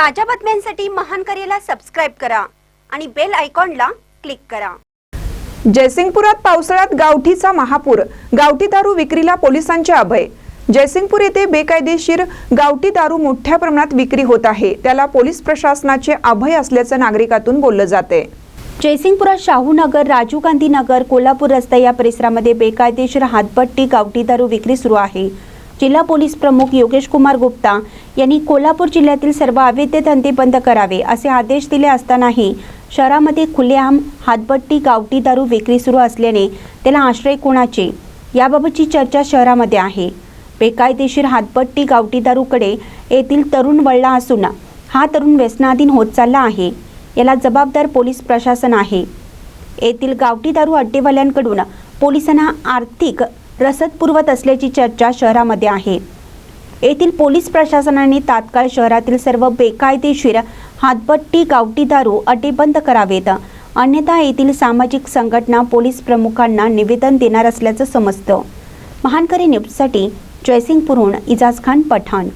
ताज्या बातम्यांसाठी महान करेला सबस्क्राईब करा आणि बेल आयकॉनला क्लिक करा. जयसिंगपुरात पावसाळ्यात गावठीचा महापूर गावठी दारू विक्रीला पोलिसांचे अभय. जयसिंगपूर येथे बेकायदेशीर गावठी दारू मोठ्या प्रमाणात विक्री होत आहे. त्याला पोलीस प्रशासनाचे अभय असल्याचं नागरिकातून बोललं जाते. जयसिंगपुरात शाहूनगर राजीव गांधी नगर कोल्हापूर रस्ता या परिसरामध्ये बेकायदेशीर हातपट्टी गावठी दारू विक्री सुरू आहे. जिल्हा पोलीस प्रमुख योगेश कुमार गुप्ता यांनी कोल्हापूर जिल्ह्यातील सर्व अवैध धंदे बंद करावे असे आदेश दिले असतानाही शहरामध्ये खुलेआम हातबट्टी गावठी दारू विक्री सुरू असल्याने त्याला आश्रय कोणाचे? याबाबतची चर्चा शहरामध्ये आहे. बेकायदेशीर हातबट्टी गावठी दारूकडे येथील तरुण वळला असून हा तरुण व्यसनाधीन होत चालला आहे. याला जबाबदार पोलीस प्रशासन आहे. येथील गावठी दारू अड्डेवाल्यांकडून पोलिसांना आर्थिक रसद पुरवत असल्याची चर्चा शहरामध्ये आहे. येथील पोलीस प्रशासनाने तात्काळ शहरातील सर्व बेकायदेशीर हातपट्टी गावठी दारू अटीबंद बंद करावेत. अन्यथा येथील सामाजिक संघटना पोलीस प्रमुखांना निवेदन देणार असल्याचं समजतं. महानकरी न्यूजसाठी जयसिंगपूरहून इजाज खान पठाण.